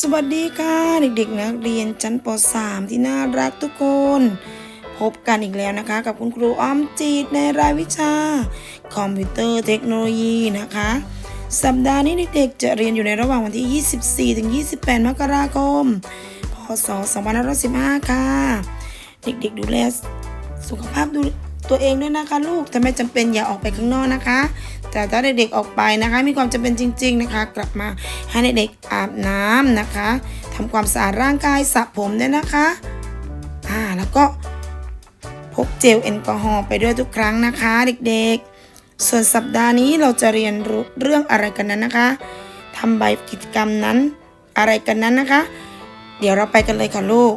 สวัสดีค่ะเด็กๆนักเรียนชั้นป .3 ที่น่ารักทุกคน พบกันอีกแล้วนะคะ กับคุณครูอ้อมจีดในรายวิชา คอมพิวเตอร์เทคโนโลยีนะคะ สัปดาห์นี้เด็กๆจะเรียนอยู่ในระหว่างวันที่ 24-28 มกราคม พศ 2515 ค่ะ เด็กๆดูแลสุขภาพดู ตัวเองด้วยนะคะลูกถ้าไม่จำเป็นอย่าออกไปข้างนอกนะคะ แต่ถ้าเด็กๆออกไปนะคะ มีความจำเป็นจริง ๆนะคะ กลับมาให้เด็กๆอาบน้ำนะคะทำความสะอาดร่างกายสระผมด้วยนะคะอ่าแล้วก็พกเจลแอลกอฮอล์ไปด้วยทุกครั้งนะคะ เด็กๆ ส่วนสัปดาห์นี้เราจะเรียนรู้เรื่องอะไรกันนั้นนะคะทำใบกิจกรรมนั้นอะไรกันนั้นนะคะ เดี๋ยวเราไปกันเลยค่ะลูก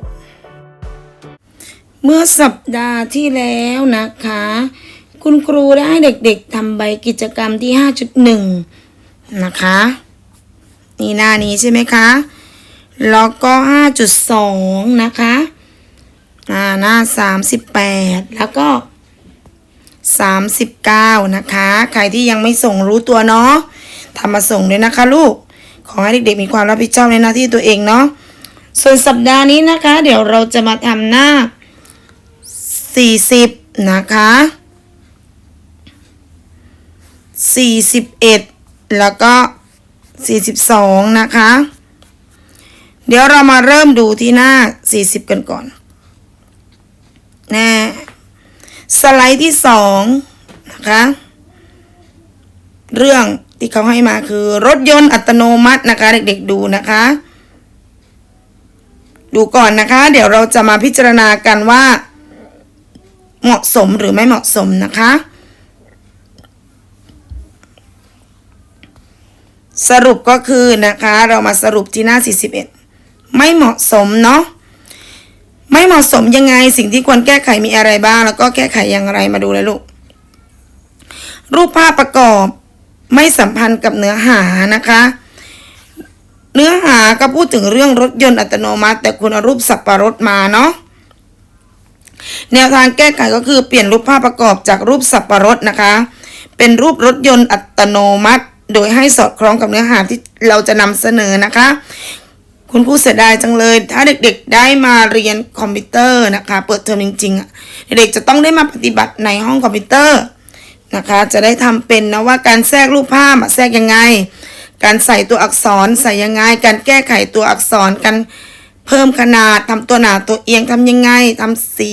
เมื่อสัปดาห์ที่แล้วนะคะ คุณครูได้ให้เด็กๆทำใบกิจกรรมที่ 5.1 นะคะ นี่หน้านี้ใช่ไหมคะ แล้วก็ 5.2 นะคะอ่าหน้า 38 แล้วก็ 39 นะคะ ใครที่ยังไม่ส่งรู้ตัวเนาะทำมาส่งด้วยนะคะลูก ขอให้เด็กๆมีความรับผิดชอบในหน้าที่ตัวเองเนาะ ส่วนสัปดาห์นี้นะคะ เดี๋ยวเราจะมาทำหน้า 40 นะคะ 41 แล้วก็ 42 นะคะ เดี๋ยวเรามาเริ่มดูที่หน้า 40 กันก่อนแน่สไลด์ที่ 2 นะคะ เรื่องที่เขาให้มาคือรถยนต์อัตโนมัตินะคะ เด็กๆดูนะคะ ดูก่อนนะคะ เดี๋ยวเราจะมาพิจารณากันว่า เหมาะสมหรือไม่เหมาะสมนะคะ สรุปก็คือนะคะ เรามาสรุปที่หน้า 41 ไม่เหมาะสมเนาะไม่เหมาะสมยังไงสิ่งที่ควรแก้ไขมีอะไรบ้าง แล้วก็แก้ไขอย่างไรมาดูเลยลูก รูปภาพประกอบไม่สัมพันธ์กับเนื้อหานะคะ เนื้อหาก็พูดถึงเรื่องรถยนต์อัตโนมัติ แต่คุณเอารูปสับประรดมาเนาะ แนวทางแก้ไขก็คือเปลี่ยนรูปภาพประกอบจากรูปสับประรดนะคะ เป็นรูปรถยนต์อัตโนมัติ โดยให้สอดคล้องกับเนื้อหาที่เราจะนำเสนอนะคะ คุณครูเสียดายจังเลย ถ้าเด็กๆได้มาเรียนคอมพิวเตอร์นะคะ เปิดเทอมจริงๆเด็กๆจะต้องได้มาปฏิบัติในห้องคอมพิวเตอร์นะคะ จะได้ทำเป็นนะว่าการแทรกรูปภาพแทรกยังไง การใส่ตัวอักษรใส่ยังไง การแก้ไขตัวอักษรกัน เพิ่มขนาดทำตัวหนาตัวเอียงทำยังไงทำสี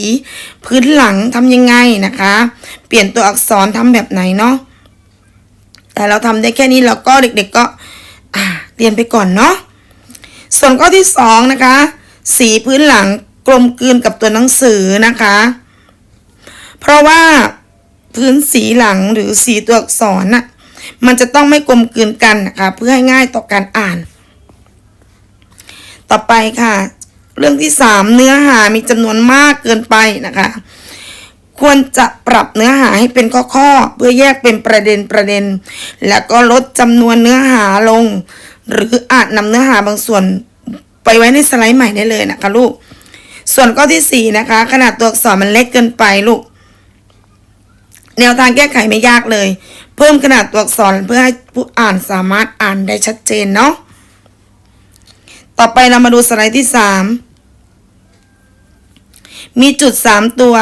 พื้นหลังทำยังไงนะคะ เปลี่ยนตัวอักษรทำแบบไหนเนาะแต่เราทำได้แค่นี้เราก็เด็กๆก็อ่าเรียนไปก่อนเนาะส่วนข้อที่สองนะคะ สีพื้นหลังกลมกลืนกับตัวหนังสือนะคะ เพราะว่าพื้นสีหลังหรือสีตัวอักษรน่ะมันจะต้องไม่กลมกลืนกันนะคะเพื่อให้ง่ายต่อการอ่าน ต่อไปค่ะ เรื่องที่สามเนื้อหามีจำนวนมากเกินไปนะคะ ควรจะปรับเนื้อหาให้เป็นข้อๆเพื่อแยกเป็นประเด็นประเด็น แล้วก็ลดจำนวนเนื้อหาลง หรืออาจนำเนื้อหาบางส่วนไปไว้ในสไลด์ใหม่ได้เลยนะคะลูก ส่วนข้อที่สี่นะคะ ขนาดตัวอักษรมันเล็กเกินไปลูก แนวทางแก้ไขไม่ยากเลย เพิ่มขนาดตัวอักษรเพื่อให้ผู้อ่านสามารถอ่านได้ชัดเจนเนาะ ต่อไปเรามาดูสไลด์ที่สามมีจุดสามตัว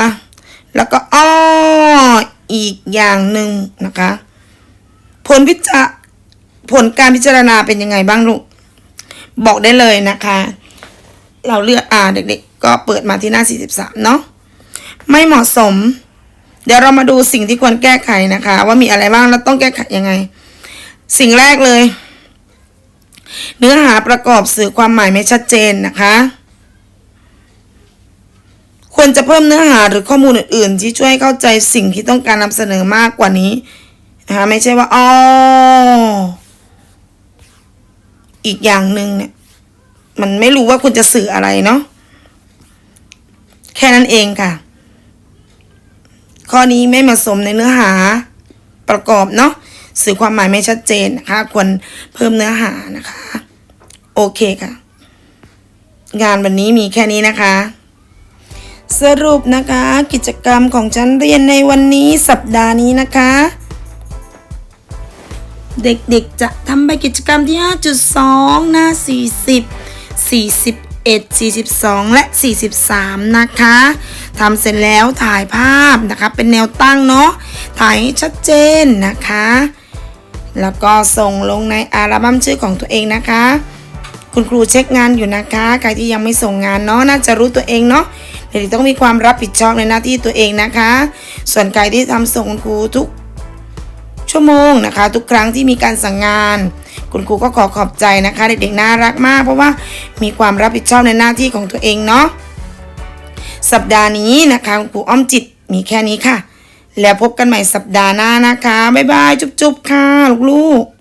แล้วก็อ้ออีกอย่างหนึ่งนะคะ ผลพิจารผลการพิจารณาเป็นยังไงบ้างลูก บอกได้เลยนะคะ เราเลือกอ่าเด็กๆ ก็เปิดมาที่หน้า 43 เนาะไม่เหมาะสม เดี๋ยวเรามาดูสิ่งที่ควรแก้ไขนะคะ ว่ามีอะไรบ้างแล้วต้องแก้ไขยังไง สิ่งแรกเลย เนื้อหาประกอบสื่อความหมายไม่ชัดเจนนะคะ ควรจะเพิ่มเนื้อหาหรือข้อมูลอื่น ๆ ที่ช่วยให้เข้าใจสิ่งที่ต้องการนำเสนอมากกว่านี้นะคะไม่ใช่ว่าอ๋ออีกอย่างหนึ่งเนี่ยมันไม่รู้ว่าคุณจะสื่ออะไรเนาะแค่นั้นเองค่ะ ข้อนี้ไม่เหมาะสมในเนื้อหาประกอบเนาะ สื่อความหมายไม่ชัดเจนนะคะ ควรเพิ่มเนื้อหานะคะ โอเคค่ะ งานวันนี้มีแค่นี้นะคะ สรุปนะคะ กิจกรรมของชั้นเรียนในวันนี้สัปดาห์นี้นะคะ เด็กๆจะทำใบกิจกรรมที่ 5.2 หน้า 40 41 42 และ 43 นะคะทำเสร็จแล้วถ่ายภาพนะคะ เป็นแนวตั้งเนาะถ่ายให้ชัดเจนนะคะ แล้วก็ส่งลงในอัลบั้มชื่อของตัวเองนะคะ คุณครูเช็คงานอยู่นะคะ ใครที่ยังไม่ส่งงานเนาะน่าจะรู้ตัวเองเนาะเด็กต้องมีความรับผิดชอบในหน้าที่ตัวเองนะคะ ส่วนใครที่ทำส่งคุณครูทุกชั่วโมงนะคะ ทุกครั้งที่มีการสั่งงาน คุณครูก็ขอขอบใจนะคะ เด็กๆน่ารักมาก เพราะว่ามีความรับผิดชอบในหน้าที่ของตัวเองเนาะสัปดาห์นี้นะคะคุณครูอ้อมจิตมีแค่นี้ค่ะ แล้วพบกันใหม่สัปดาห์หน้านะคะ บ๊ายบาย จุ๊บๆค่ะ ลูกๆ